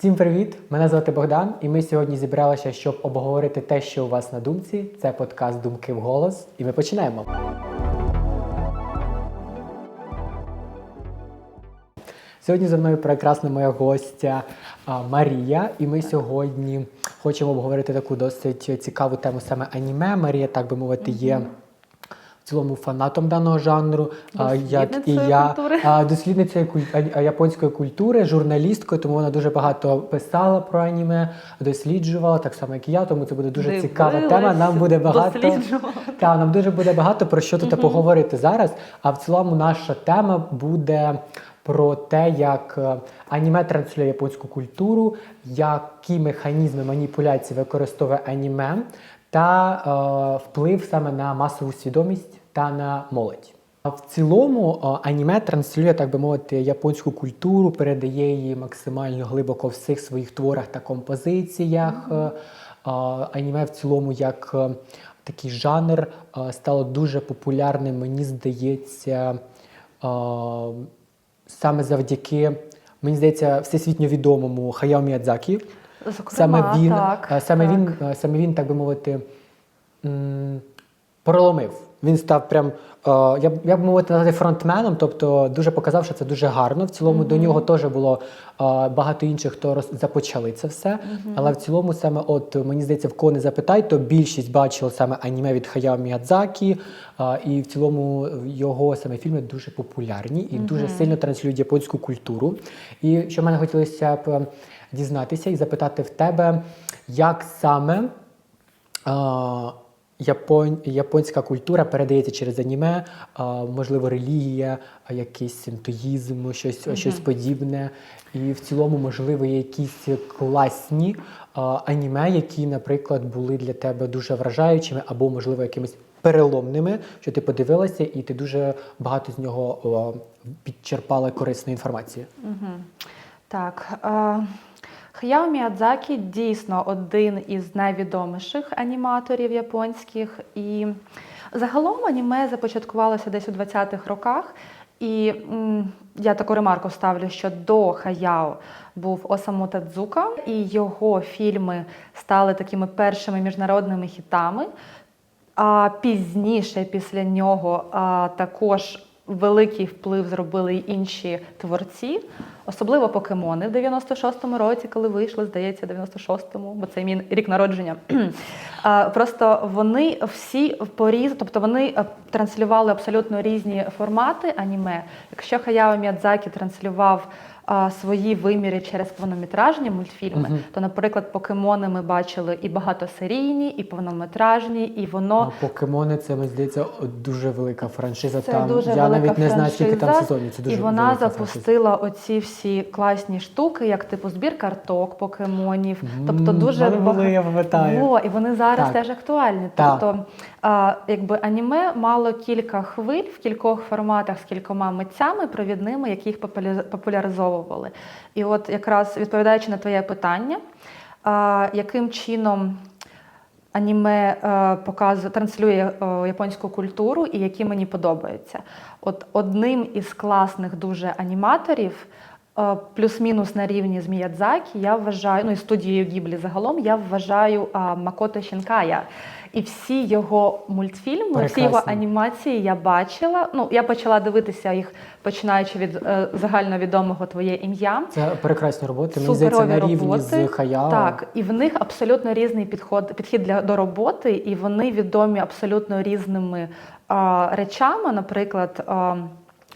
Всім привіт! Мене звати Богдан, і ми сьогодні зібралися, щоб обговорити те, що у вас на думці. Це подкаст Думки в голос. І ми починаємо. Сьогодні зі мною прекрасна моя гостя Марія, і ми сьогодні хочемо обговорити таку досить цікаву тему саме аніме. Марія, так би мовити, є. Цілому фанатом даного жанру, як і я а- японської культури, журналісткою, тому вона дуже багато писала про аніме, досліджувала, так само як і я. Тому це буде дуже цікава тема. Нам буде багато та нам дуже буде багато про що тут поговорити зараз. А в цілому наша тема буде про те, як е, аніме транслює японську культуру, які механізми маніпуляції використовує аніме, та е, вплив саме на масову свідомість та на молодь. В цілому аніме транслює, так би мовити, японську культуру, передає її максимально глибоко в всіх своїх творах та композиціях. Аніме в цілому як такий жанр стало дуже популярним, мені здається, саме завдяки, мені здається, всесвітньо відомому Хаяо Міядзакі. Зокрема, Саме він, так, саме так. він, саме він, так би мовити, проломив. Він став прям, е, я б я б мовити назвати фронтменом, тобто дуже показав, що це дуже гарно. В цілому до нього теж було е, багато інших, хто роз, започали це все. Але в цілому, саме, от мені здається, в кого не запитай, то більшість бачила саме аніме від Хаяо Міядзакі, е, і в цілому його саме фільми дуже популярні і дуже сильно транслюють японську культуру. І що мене хотілося б дізнатися і запитати в тебе, як саме. А, Япон... Японська культура передається через аніме, а, можливо, релігія, а, якийсь синтоїзм, щось, щось подібне. І в цілому, можливо, є якісь класні а, аніме, які, наприклад, були для тебе дуже вражаючими, або, можливо, якимись переломними, що ти подивилася, і ти дуже багато з нього о, підчерпала корисної інформації. Так. Е, Хаяо Міядзакі дійсно один із найвідоміших аніматорів японських. І загалом аніме започаткувалося десь у 20-х роках. І м, я таку ремарку ставлю, що до Хаяо був Осаму Тадзука, і його фільми стали такими першими міжнародними хітами. А пізніше, після нього, а, також великий вплив зробили й інші творці, особливо покемони в 96-му році, коли вийшли, здається, в 96-му, бо це мій рік народження. Просто вони всі поріз, тобто вони е, транслювали абсолютно різні формати аніме. Якщо Хаяо Міядзакі транслював а, свої виміри через повнометражні мультфільми, то, наприклад, покемони ми бачили і багатосерійні, і повнометражні, і воно А покемони це мені здається дуже велика франшиза. це там дуже я велика навіть не знаю, скільки там франшиза, сезонів. Це дуже і вона запустила оці всі класні штуки, як типу збір карток покемонів. Тобто дуже були, я пам'ятаю. Во, і вони зараз Так. теж актуальні. Так. Тобто, а, якби аніме мало кілька хвиль в кількох форматах з кількома митцями провідними, які їх популя- популяризовували. І от якраз відповідаючи на твоє питання, яким чином аніме е, показує, транслює е, японську культуру і які мені подобаються. От одним із класних дуже аніматорів, е, плюс-мінус на рівні з Міядзакі, я вважаю, ну і студією Гіблі загалом, я вважаю Макото Шінкая. І всі його мультфільми, всі його анімації я бачила. Ну, я почала дивитися їх, починаючи від е, загальновідомого твоє ім'я. Це прекрасні роботи. Мені здається, на рівні роботи. з Хаяо. Так, і в них абсолютно різний підход, підхід для, до роботи, і вони відомі абсолютно різними е, речами, наприклад. А,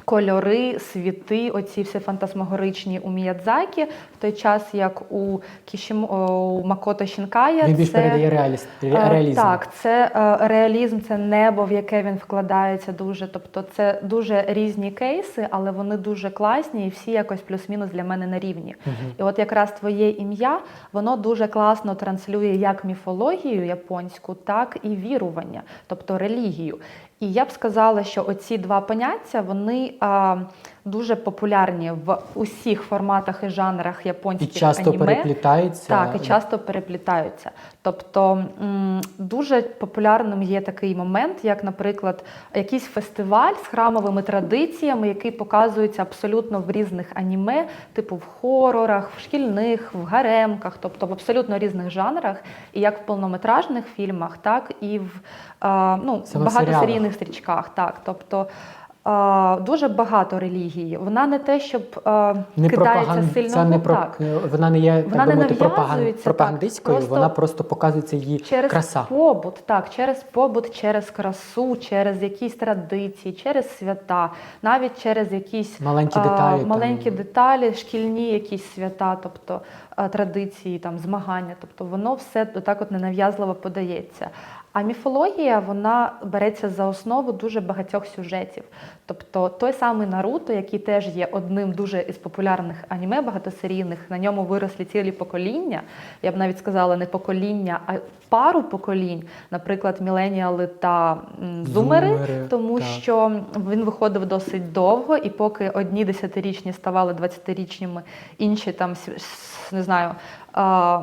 Кольори, світи, оці всі фантасмагоричні у Міядзакі, в той час як у Кішім у Макото Шінкая. Він більш це, передає реаліст, е, реалізм. Так, це е, реалізм, це небо, в яке він вкладається дуже. Тобто це дуже різні кейси, але вони дуже класні і всі якось плюс-мінус для мене на рівні. І от якраз твоє ім'я, воно дуже класно транслює як міфологію японську, так і вірування, тобто релігію. І я б сказала, що оці два поняття вони дуже популярні в усіх форматах і жанрах І японських часто аніме. переплітаються. Так, і часто переплітаються. Тобто дуже популярним є такий момент, як, наприклад, якийсь фестиваль з храмовими традиціями, який показується абсолютно в різних аніме, типу в хорорах, в шкільних, в гаремках, тобто в абсолютно різних жанрах, і як в повнометражних фільмах, так і в е, ну, багатосерійних стрічках. Так, тобто. Е, Дуже багато релігії. Вона не те, щоб е, Не кидається пропаган... сильно це не про... так. вона не є Вона так мовити, пропаган... пропагандистською, так, вона просто просто показується її через краса. побут, так, через побут, через красу, через якісь традиції, через свята, навіть через якісь Маленькі а, деталі. там. маленькі деталі, шкільні якісь свята, тобто традиції, там змагання. Тобто воно все так от ненав'язливо подається. А міфологія вона береться за основу дуже багатьох сюжетів. Тобто той самий Наруто, який теж є одним дуже із популярних аніме багатосерійних, на ньому виросли цілі покоління. Я б навіть сказала не покоління, а пару поколінь, наприклад, міленіали та зумери, Зумери, тому так. що він виходив досить довго, і поки одні десятирічні ставали 20-річними, інші там не знаю.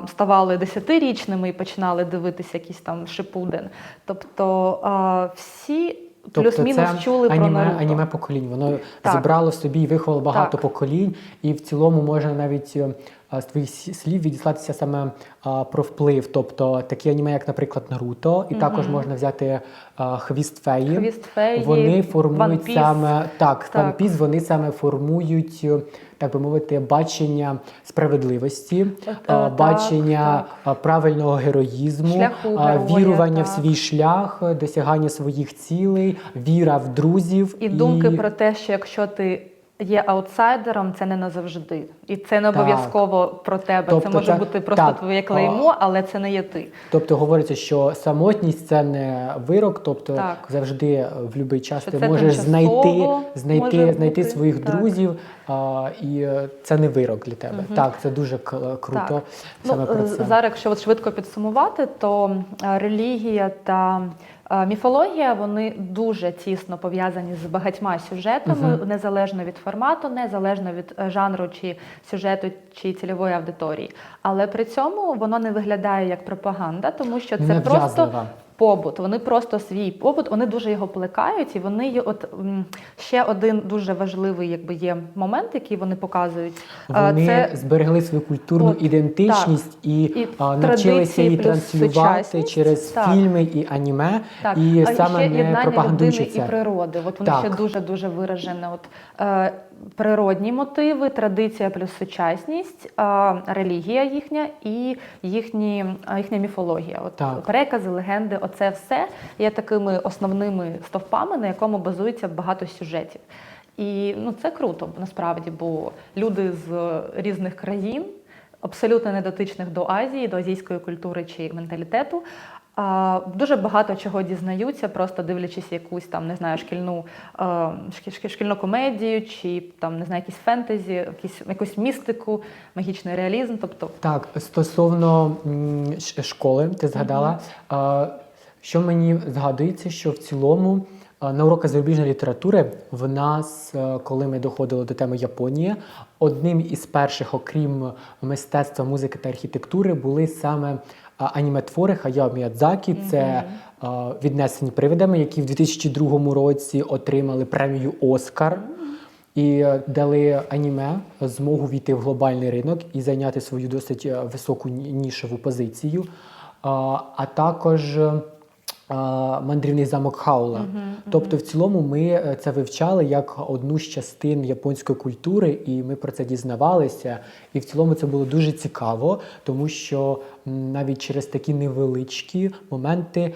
Ставали десятирічними і починали дивитися якісь там шипуден. Тобто всі. плюс-мінус Тобто це чули про аніме, Наруто. аніме поколінь. Воно Так. зібрало в собі і виховало багато Так. поколінь, і в цілому можна навіть е, з твоїх слів відіслатися саме а, про вплив. Тобто такі аніме, як, наприклад, Наруто, і також можна взяти а, хвіст феї. Хвіст феї, Вони формують One Piece. саме так, Так. One Piece, вони саме формують. е, Так би мовити, бачення справедливості, Е, а, так, бачення так. правильного героїзму, героя, вірування в так. свій шлях, досягання своїх цілей, віра в друзів І думки про те, що якщо ти є аутсайдером, це не назавжди. І це не Так. обов'язково про тебе. Тобто це може це- бути просто так. твоє клеймо, але це не є ти. Тобто говориться, що самотність це не вирок, тобто Так. завжди в будь-який час Що ти можеш знайти, знайти, може знайти бути, своїх так. друзів, а, і це не вирок для тебе. Так, це дуже круто. Так. Саме ну, про це. Зараз, якщо от швидко підсумувати, то е, релігія та міфологія вони дуже тісно пов'язані з багатьма сюжетами, незалежно від формату, незалежно від е, жанру чи сюжету чи цільової аудиторії. Але при цьому воно не виглядає як пропаганда, тому що це просто. Побут. Вони просто свій побут, вони дуже його плекають, і вони от ще один дуже важливий, якби є момент, який вони показують. Вони це зберегли свою культурну От, ідентичність і, І а, навчилися її транслювати через Так. фільми і аніме, Так, і а саме ще не єднання пропагандуючи людини і природи. От воно Так. ще дуже дуже виражене. От е, природні мотиви, традиція плюс сучасність, релігія їхня і їхні, їхня міфологія. От Так. перекази, легенди, оце все є такими основними стовпами, на якому базується багато сюжетів. І ну це круто насправді, бо люди з різних країн. Абсолютно недотичних до Азії, до азійської культури чи менталітету, Дуже багато чого дізнаються, просто дивлячись якусь там, не знаю, шкільну, шкі- шкі- шкільну комедію, чи там не знаю, якісь фентезі, якісь, якусь містику, магічний реалізм. Тобто Так, стосовно школи, ти згадала, а, що мені згадується, що в цілому на уроках зарубіжної літератури в нас, е, коли ми доходили до теми Японії, одним із перших, окрім мистецтва, музики та архітектури, були саме аніметвори Хаяо Міядзакі. Це віднесені привидами, які в 2002 році отримали премію Оскар. І е, дали аніме змогу війти в глобальний ринок і зайняти свою досить е, високу нішеву позицію. А, також е, мандрівний замок Хаула. Тобто, в цілому, ми е, це вивчали як одну з частин японської культури, і ми про це дізнавалися. І в цілому це було дуже цікаво, тому що навіть через такі невеличкі моменти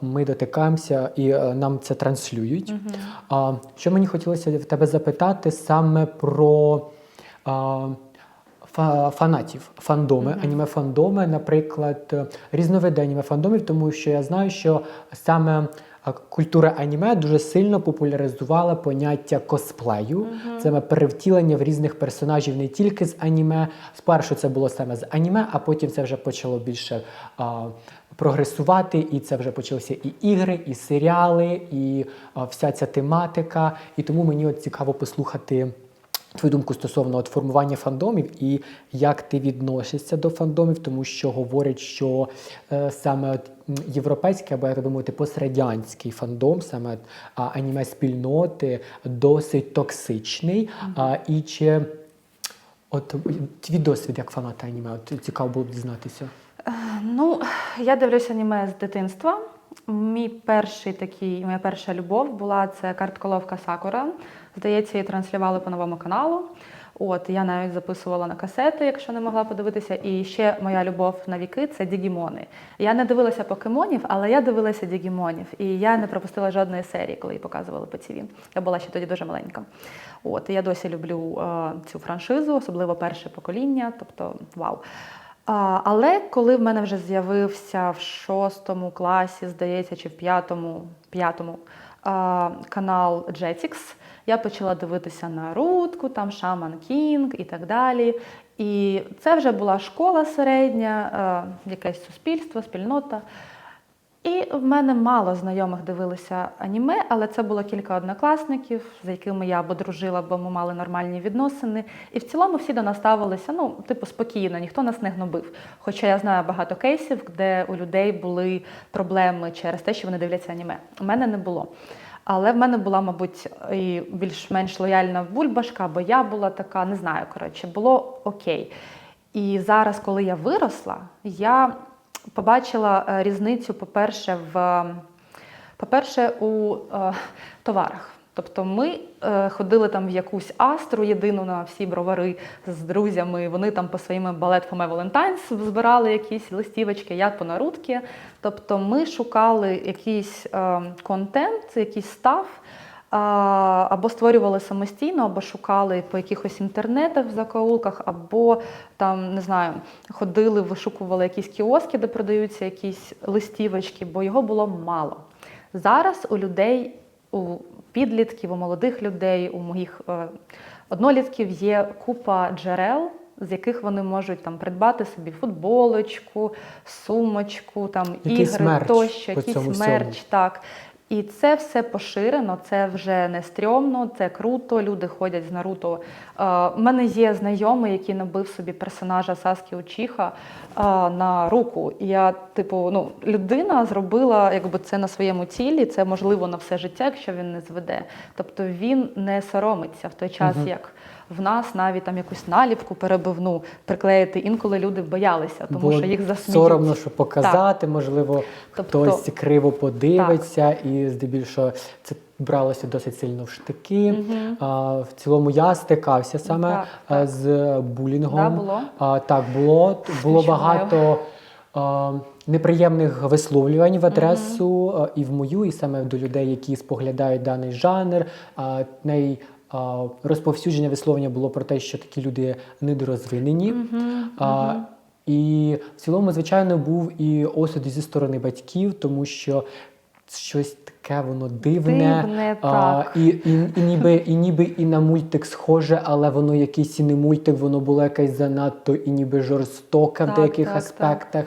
ми дотикаємося і е, нам це транслюють. А, що мені хотілося в тебе запитати саме про. Фанатів, фандоми, аніме-фандоми, наприклад, е, різновиди аніме-фандомів, тому що я знаю, що саме е, культура аніме дуже сильно популяризувала поняття косплею. Це перевтілення в різних персонажів не тільки з аніме. Спершу це було саме з аніме, а потім це вже почало більше а, прогресувати, і це вже почалися і ігри, і серіали, і а, вся ця тематика. І тому мені от цікаво послухати. Твою думку стосовно от формування фандомів і як ти відносишся до фандомів, тому що говорять, що е, саме от європейський або як би мовити пострадянський фандом, саме а, аніме спільноти, досить токсичний. А, і чи от твій досвід як фаната аніме? От цікаво було б дізнатися. Ну, я дивлюся аніме з дитинства. Мій перший такий, моя перша любов була це картколовка Сакура. Здається, її транслювали по новому каналу. От я навіть записувала на касети, якщо не могла подивитися. І ще моя любов на віки це Дігімони. Я не дивилася покемонів, але я дивилася Дігімонів. І я не пропустила жодної серії, коли її показували по ТВ. Я була ще тоді дуже маленька. От я досі люблю е, цю франшизу, особливо перше покоління. Тобто, вау. Але коли в мене вже з'явився в шостому класі, здається, чи в п'ятому, п'ятому канал Jetix, я почала дивитися на Рудку, там Шаман Кінг і так далі. І це вже була школа середня, якесь суспільство, спільнота. І в мене мало знайомих дивилися аніме, але це було кілька однокласників, з якими я або дружила, бо ми мали нормальні відносини. І в цілому всі до нас ставилися, ну, типу, спокійно, ніхто нас не гнобив. Хоча я знаю багато кейсів, де у людей були проблеми через те, що вони дивляться аніме. У мене не було. Але в мене була, мабуть, і більш-менш лояльна бульбашка, бо я була така, не знаю, коротше, було окей. І зараз, коли я виросла, я побачила е, різницю, по-перше, в по-перше, у е, товарах. Тобто ми е, ходили там в якусь астру єдину на всі бровари з друзями. Вони там по своїм балет Фоме збирали якісь листівочки, я по нарудки. Тобто ми шукали якийсь е, контент, якийсь став. Або створювали самостійно, або шукали по якихось інтернетах в закоулках, або там не знаю, ходили, вишукували якісь кіоски, де продаються якісь листівочки, бо його було мало. Зараз у людей, у підлітків, у молодих людей, у моїх е, однолітків є купа джерел, з яких вони можуть там придбати собі футболочку, сумочку, там Якийсь ігри мерч тощо, якийсь мерч. всьому. Так. І це все поширено, це вже не стрьомно, це круто. Люди ходять з Наруто. Е, У мене є знайомий, який набив собі персонажа Саскі Учіха е, на руку. І я, типу, ну, людина зробила якби це на своєму тілі, це можливо на все життя, якщо він не зведе. Тобто він не соромиться в той час, Мгм. як в нас навіть там якусь наліпку перебивну приклеїти. Інколи люди боялися, тому Бо що їх засміють. соромно, що показати, можливо, Тобто- хтось криво подивиться, і здебільшого це бралося досить сильно в штики. Мгм. А, в цілому я стикався саме Так, так. з булінгом. Да, було? А, так, було. Було багато а, неприємних висловлювань в адресу а, і в мою, і саме до людей, які споглядають даний жанр. А, най, розповсюдження висловлення було про те, що такі люди недорозвинені. А, мгм. І в цілому, звичайно, був і осуд зі сторони батьків, тому що щось таке воно дивне. Дивне, а, так. і, і, і, ніби, і ніби і на мультик схоже, але воно якийсь і не мультик, воно було якесь занадто і ніби жорстоке в деяких так, аспектах.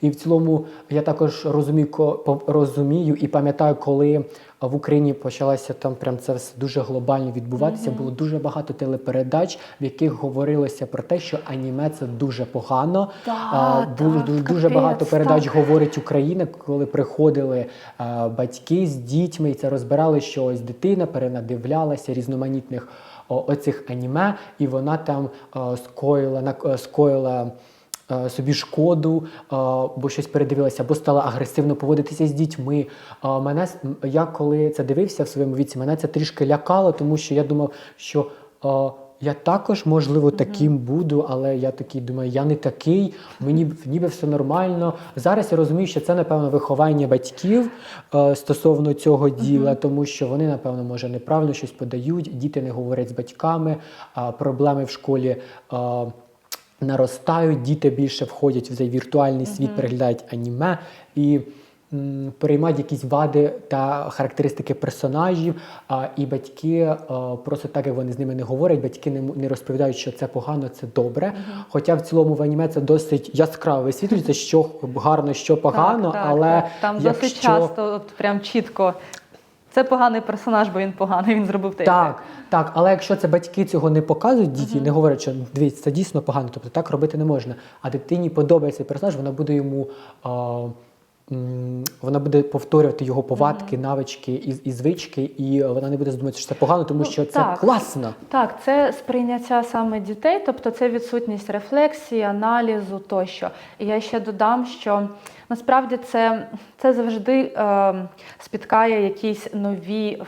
І в цілому я також розумію, розумію і пам'ятаю, коли в Україні почалося там прям це все дуже глобально відбуватися. Було дуже багато телепередач, в яких говорилося про те, що аніме це дуже погано. Да, А, було так, дуже, дуже багато передач так. говорить Україна, коли приходили е, батьки з дітьми і це розбирали, що ось дитина перенадивлялася різноманітних о, оцих аніме, і вона там е, скоїла на скоїла. Е, Собі шкоду, е, бо щось передивилася, або стала агресивно поводитися з дітьми. Е, Мене я коли це дивився в своєму віці, мене це трішки лякало, тому що я думав, що е, я також можливо таким буду, але я такий думаю, я не такий, мені ніби все нормально. Зараз я розумію, що це напевно виховання батьків е, стосовно цього діла, тому що вони, напевно, може неправильно щось подають, діти не говорять з батьками, а проблеми в школі. е, Наростають, діти більше входять в цей віртуальний світ, переглядають аніме. І м, переймають якісь вади та характеристики персонажів, а, і батьки е, просто так, як вони з ними не говорять, батьки не, не розповідають, що це погано, це добре. Хоча в цілому в аніме це досить яскраво висвітлюється, що гарно, що погано, Так, так, але так. там якщо... досить часто, от прям чітко. Це поганий персонаж, бо він поганий, він зробив те. Так, так, але якщо це батьки цього не показують діті, не говорять, що дивіться, це дійсно погано, тобто так робити не можна. А дитині подобається персонаж, вона буде йому. А, вона буде повторювати його повадки, навички і, і звички, і вона не буде думати, що це погано, тому Ну, що це так. класно. Так, це сприйняття саме дітей, тобто це відсутність рефлексії, аналізу тощо. І я ще додам, що насправді це, це завжди е, спіткає якісь нові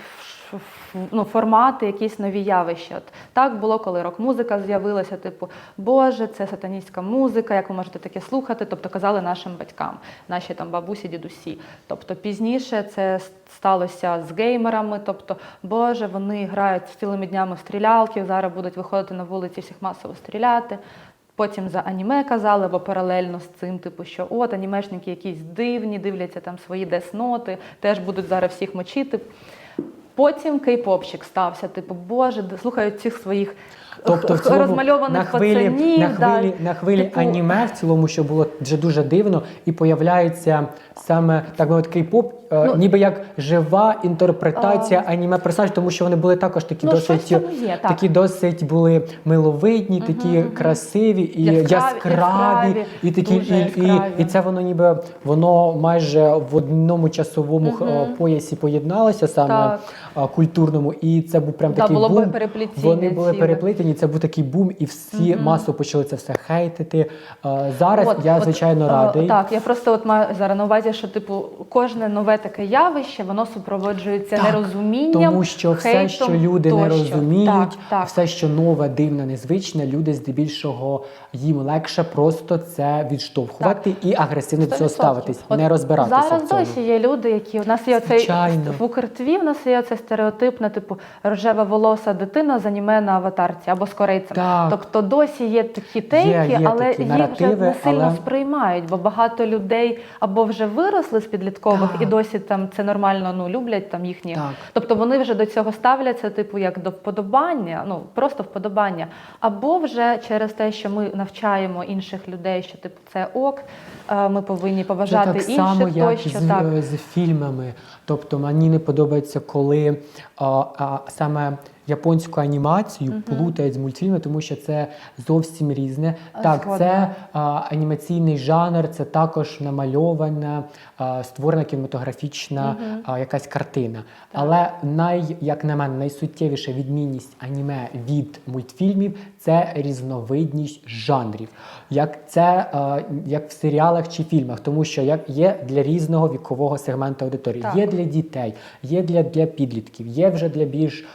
ну, формати, якісь нові явища. От так було, коли рок-музика з'явилася, типу, Боже, це сатаністська музика, як ви можете таке слухати? Тобто казали нашим батькам, наші там бабусі, дідусі. Тобто пізніше це сталося з геймерами, тобто, Боже, вони грають цілими днями в стрілялки, зараз будуть виходити на вулиці всіх масово стріляти. Потім за аніме казали, або паралельно з цим, типу, що от анімешники якісь дивні, дивляться там свої десноти, теж будуть зараз всіх мочити. Потім кей-попщик стався, типу, Боже, слухають цих своїх Тобто в цілому розмальованих на хвилі, пацанів. на да, на хвилі типу, аніме в цілому, що було вже дуже дивно, і появляється саме так мовити кей-поп, е, Ну, ніби як жива інтерпретація аніме персонажів, тому що вони були також такі Ну, досить є, так. такі досить були миловидні, такі красиві і Яскраві, яскраві, і такі і, і, і це воно ніби воно майже в одному часовому е, поясі поєдналося саме Так. культурному, і це був прям Да, було бум. Вони були ціле. Переплетені. Це був такий бум, і всі масово почали це все хейтити. Е, Зараз я звичайно е, радий. Так, я просто от маю зараз на увазі, що типу кожне нове таке явище, воно супроводжується Так, нерозумінням. Тому що все, хейтом що люди не розуміють, так, так. все, що нове, дивне, незвичне, люди здебільшого їм легше просто це відштовхувати і агресивно до цього ставитись, От не розбиратися Зараз в цьому. досі є люди, які у нас є оцей Звичайно. в Укртві, в нас є оцей стереотип на типу рожева волоса дитина з аніме на аватарці або з корейцем. Так. Тобто досі є такі тейки, є але такі їх наративи, вже не сильно але- сприймають, бо багато людей або вже виросли з підліткових Так. і досі там це нормально ну люблять там їхні. Так. Тобто вони вже до цього ставляться, типу, як до вподобання, ну просто вподобання. Або вже через те, що ми навчаємо інших людей, що типу це ок, е, ми повинні поважати так само, інших як тощо. з, Так. е, з фільмами. Тобто мені не подобається, коли а, а, саме японську анімацію плутають з мультфільмами, тому що це зовсім різне. Так, Згодна. це а, анімаційний жанр, це також намальована, а, створена кінематографічна а, якась картина. Але най, як на мене, найсуттєвіша відмінність аніме від мультфільмів це різновидність жанрів. Як це е, як в серіалах чи фільмах, тому що як є для різного вікового сегменту аудиторії. Так. Є для дітей, є для, для підлітків, є вже для більш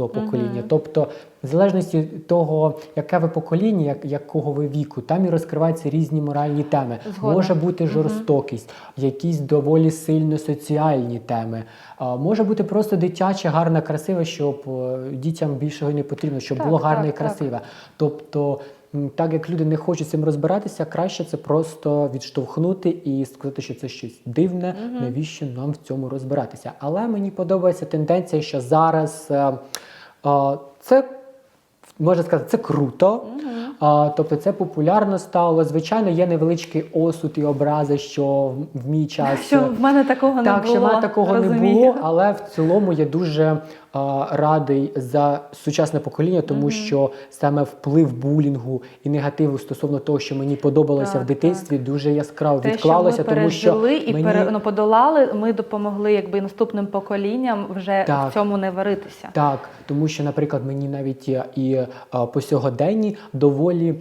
дорослого покоління. Тобто, в залежності від того, яке ви покоління, як, якого ви віку, там і розкриваються різні моральні теми. Згодом. Може бути жорстокість, якісь доволі сильно соціальні теми. А, може бути просто дитяче, гарне, красиве, щоб е, дітям більшого не потрібно, щоб Так, було гарне так, і красиве. Тобто, так як люди не хочуть з цим розбиратися, краще це просто відштовхнути і сказати, що це щось дивне, навіщо нам в цьому розбиратися. Але мені подобається тенденція, що зараз е, е, це можна сказати, це круто. А, тобто це популярно стало. Звичайно, є невеличкий осуд і образи, що в, мій час. Що в мене такого не Так, що в мене такого не було, але в цілому я дуже а, радий за сучасне покоління, тому що саме вплив булінгу і негативу стосовно того, що мені подобалося Так, в дитинстві, дуже яскраво Те, відклалося, що ми тому що і мені... пере, ну, подолали, ми допомогли якби наступним поколінням вже Так. в цьому не варитися. Так, тому що, наприклад, мені навіть і, і по сьогоденні доволі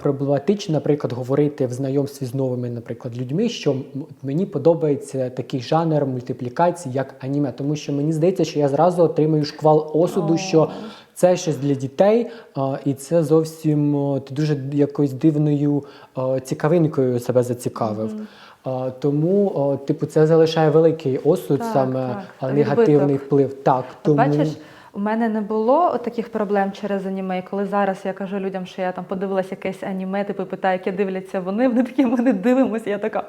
проблематично, наприклад, говорити в знайомстві з новими, наприклад, людьми, що мені подобається такий жанр мультиплікації, як аніме, тому що мені здається, що я зразу отримую шквал осуду, що це щось для дітей, і це зовсім ти дуже якоюсь дивною цікавинкою себе зацікавив. Тому, типу, це залишає великий осуд, Так, саме так. а, Відбиток. негативний вплив. Так, тому Бачиш, у мене не було таких проблем через аніме. І коли зараз я кажу людям, що я там подивилася якесь аніме, типу питаю, яке дивляться вони, вони такі, ми не дивимося. Я така.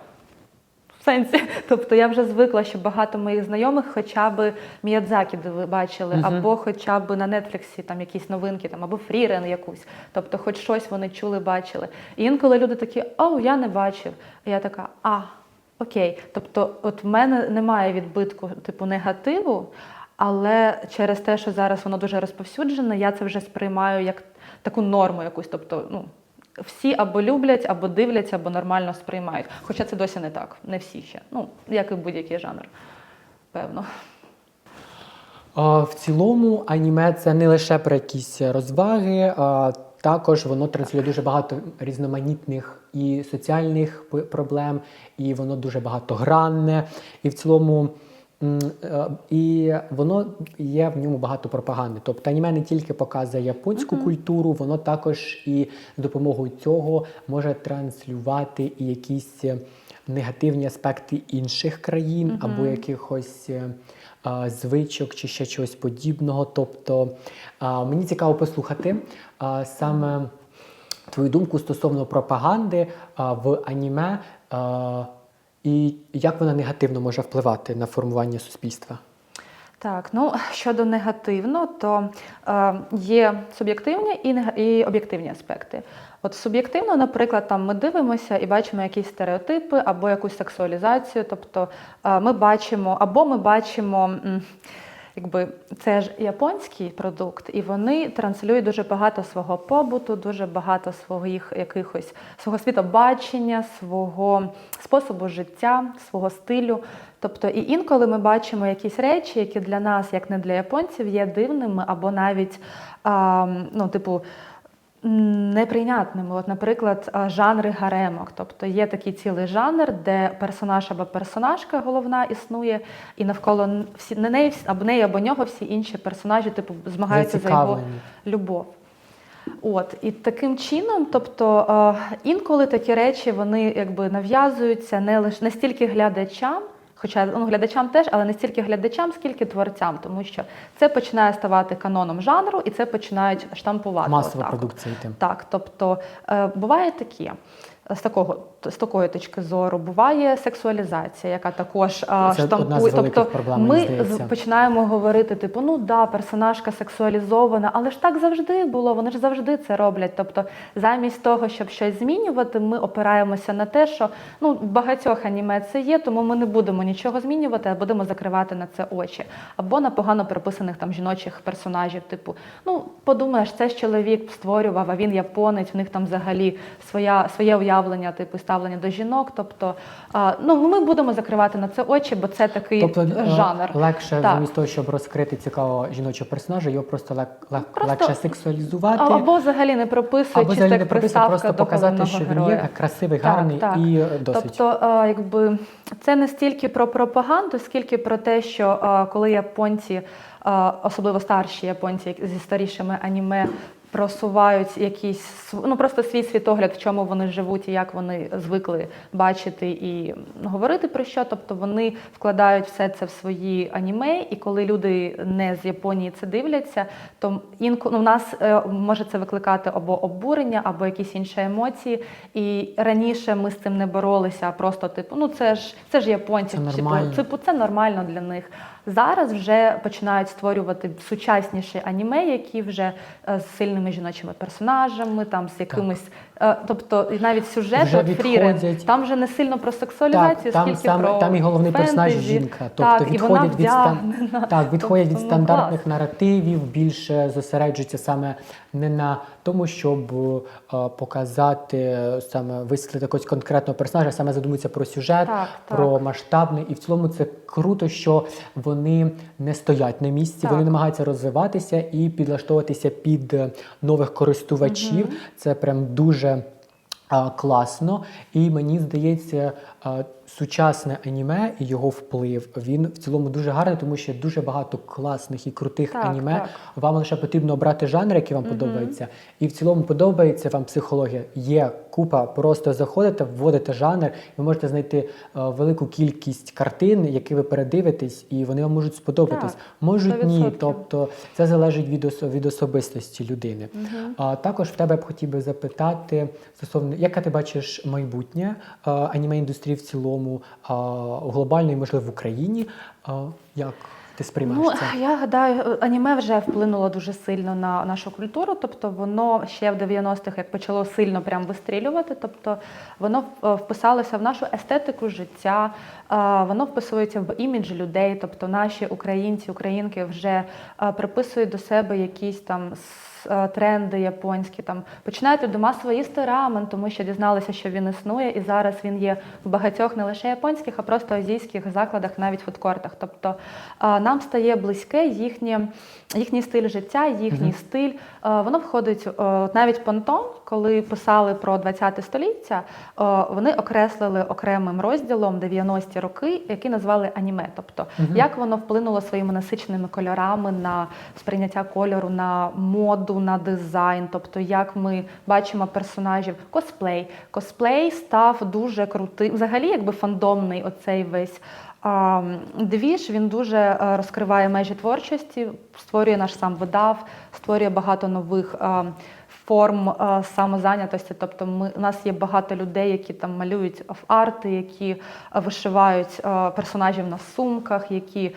В сенсі, тобто я вже звикла, що багато моїх знайомих хоча б Міядзакі бачили, Мгм. або хоча б на Нетфліксі там якісь новинки, там або Фрірен якусь. Тобто, хоч щось вони чули, бачили. І інколи люди такі, о, я не бачив. І я така, а, окей. Тобто, от в мене немає відбитку типу негативу, але через те, що зараз воно дуже розповсюджене, я це вже сприймаю як таку норму якусь. Тобто, ну. Всі або люблять, або дивляться, або нормально сприймають. Хоча це досі не так, не всі ще. Ну, як і будь-який жанр, певно. В цілому аніме це не лише про якісь розваги, а також воно транслює дуже багато різноманітних і соціальних проблем, і воно дуже багатогранне. І в цілому. Е, І воно є в ньому багато пропаганди. Тобто аніме не тільки показує японську культуру, воно також і з допомогою цього може транслювати і якісь е, негативні аспекти інших країн або якихось е, а, звичок чи ще чогось подібного. Тобто а, мені цікаво послухати а, саме твою думку стосовно пропаганди а, в аніме а, і як вона негативно може впливати на формування суспільства. Так, ну щодо негативно, то е, є суб'єктивні і, і об'єктивні аспекти. От суб'єктивно, наприклад, там ми дивимося і бачимо якісь стереотипи або якусь сексуалізацію. Тобто е, ми бачимо, або ми бачимо. м, Якби це ж японський продукт, і вони транслюють дуже багато свого побуту, дуже багато своїх якихось свого світобачення, свого способу життя, свого стилю. Тобто, і інколи ми бачимо якісь речі, які для нас, як не для японців, є дивними або навіть а, ну, типу. Неприйнятними, от, наприклад, жанри гаремок. Тобто є такий цілий жанр, де персонаж або персонажка головна існує, і навколо всі на неї або неї або нього всі інші персонажі, типу, змагаються за його любов. От і таким чином, тобто е, інколи такі речі вони якби нав'язуються не лише не стільки глядачам, хоча ну, глядачам теж, але не стільки глядачам, скільки творцям, тому що це починає ставати каноном жанру, і це починають штампувати. Масова отак продукція йти. Так, тобто е, буває такі. З такого з такої точки зору буває сексуалізація, яка також Це одна з штампує. Тобто проблем, ми здається. починаємо говорити, типу, ну да, персонажка сексуалізована, але ж так завжди було. Вони ж завжди це роблять. Тобто, замість того, щоб щось змінювати, ми опираємося на те, що ну в багатьох аніме це є, тому ми не будемо нічого змінювати, а будемо закривати на це очі. Або на погано прописаних там жіночих персонажів, типу, ну подумаєш, це ж чоловік створював, а він японець, в них там взагалі своя своє уявлення, типу ставлення до жінок. Тобто, ну ми будемо закривати на це очі, бо це такий Тобто е, жанр. легше Так. замість того, щоб розкрити цікавого жіночого персонажа, його просто лег, лег, Просто- легше сексуалізувати. Або взагалі не прописують, Або взагалі не приставка просто показати, що він є красивий, гарний так. і е, досить. Тобто, якби це не стільки про пропаганду, скільки про те, що коли японці, особливо старші японці зі старішими аніме. Просувають якісь ну просто свій світогляд, в чому вони живуть і як вони звикли бачити і говорити про що. Тобто вони вкладають все це в свої аніме, і коли люди не з Японії це дивляться, то інколи ну, в нас е, може це викликати або обурення, або якісь інші емоції. І раніше ми з цим не боролися, а просто типу, ну це ж це ж японці, Це типу, нормально. типу, це нормально для них. Зараз вже починають створювати сучасніші аніме, які вже е, з сильними жіночими персонажами, там з якимись, е, тобто навіть сюжет Вже от Фрірен, там вже не сильно про сексуалізацію, Так, там скільки саме про там і головний персонаж жінка. Тобто так, відходять від стан... так, відходять від Тобто, ну, стандартних клас. наративів, більше зосереджуються саме не на тому, щоб е, показати саме висвітлити якогось конкретного персонажа, саме задумуються про сюжет, Так, про так. масштабний. І в цілому це круто, що вони не стоять на місці, Так. вони намагаються розвиватися і підлаштовуватися під е, нових користувачів. Це прям дуже. Класно, і мені здається, сучасне аніме і його вплив він в цілому дуже гарний, тому що дуже багато класних і крутих Так, аніме. так. Вам лише потрібно обрати жанр, який вам подобається, і в цілому подобається вам психологія. Є купа, просто заходите, вводите жанр, ви можете знайти е, велику кількість картин, які ви передивитесь, і вони вам можуть сподобатись. Так, Можуть ні, 100%. тобто це залежить від ос- від особистості людини. А також в тебе б хотів би запитати стосовно яке ти бачиш майбутнє е, аніме індустрії в цілому, е, глобально і можливо в Україні? Е, як ти сприймаєш Ну, це? я гадаю, аніме вже вплинуло дуже сильно на нашу культуру. Тобто воно ще в 90-х як почало сильно прям вистрілювати. Тобто воно е, вписалося в нашу естетику життя, е, воно вписується в імідж людей. Тобто наші українці, українки вже е, приписують до себе якісь там тренди японські. Там починають до масово їсти рамен, тому що дізналися, що він існує, і зараз він є в багатьох не лише японських, а просто азійських закладах, навіть фудкортах. Тобто е, нам стає близьке їхнє, їхній стиль життя, їхній Мгм. стиль. Е, Воно входить е, навіть понтон, коли писали про 20 століття, е, вони окреслили окремим розділом 90-ті роки, який назвали аніме. Тобто, Мгм. як воно вплинуло своїми насиченими кольорами на сприйняття кольору, на моду, на дизайн, тобто як ми бачимо персонажів, косплей. Косплей став дуже крутим. Взагалі, якби фандомний оцей весь. А, Двіж він дуже е, розкриває межі творчості, створює наш сам видав, створює багато нових е, форм самозайнятості. Тобто, ми у нас є багато людей, які там малюють арти, які вишивають персонажів на сумках, які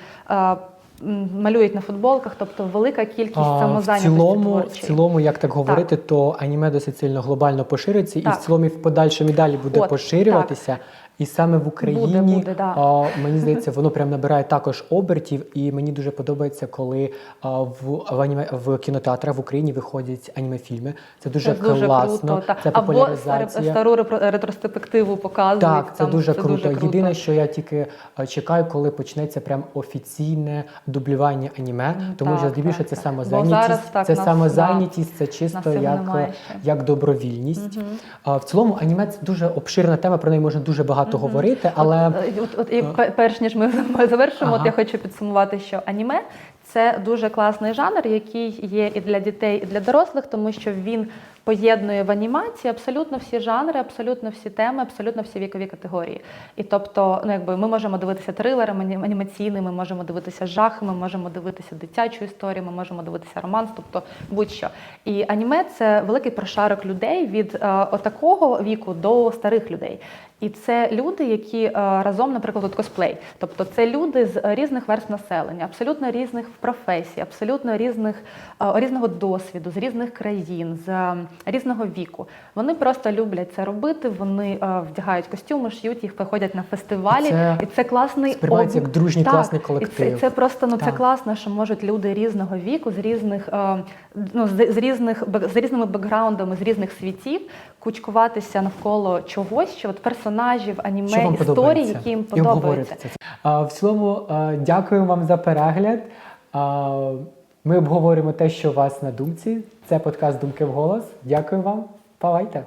малюють на футболках. Тобто, велика кількість самозайнятості в цілому, цілому, в цілому, як так говорити, то аніме досить сильно глобально пошириться, і в цілому в подальшому і далі буде От, поширюватися. І саме в Україні Буде, буде, да. а, мені здається, воно прям набирає також обертів, і мені дуже подобається, коли а, в, в, аніме, в кінотеатрах в Україні виходять аніме-фільми. Це дуже, Це дуже класно. круто. Це Або стару ретроспективу показують. Так, це там, дуже круто. Єдине, що я тільки чекаю, коли почнеться прям офіційне дублювання аніме, тому так, що здебільшого це самозайнятість. так, це самозайнятість, це чисто як, як добровільність. А в цілому аніме це дуже обширна тема, про неї можна дуже багато говорити, але е, от, от, і перш ніж ми завершимо, Ага. от я хочу підсумувати, що аніме це дуже класний жанр, який є і для дітей, і для дорослих, тому що він поєднує в анімації абсолютно всі жанри, абсолютно всі теми, абсолютно всі вікові категорії. І тобто, ну якби ми можемо дивитися трилерами анімаційними, ми можемо дивитися жахи, ми можемо дивитися дитячу історію, ми можемо дивитися романс, тобто будь-що. І аніме це великий прошарок людей від е, отакого віку до старих людей. І це люди, які е, разом, наприклад, от косплей. Тобто це люди з різних верств населення, абсолютно різних професій, абсолютно різних е, різного досвіду, з різних країн, з е, різного віку. Вони просто люблять це робити. Вони е, вдягають костюми, ш'ють їх, приходять на фестивалі, Це і це класний сприймається як дружній Так, класний І колектив. це, це просто ну це класно, що можуть люди різного віку, з різних е, ну з, з різних з різними бекграундами, з різних світів, кучкуватися навколо чогось, що от персонажів, аніме, історії, які їм подобаються. в цілому, е, дякую вам за перегляд. Ми обговорюємо те, що у вас на думці. Це подкаст Думки в голос. Дякую вам. Бувайте!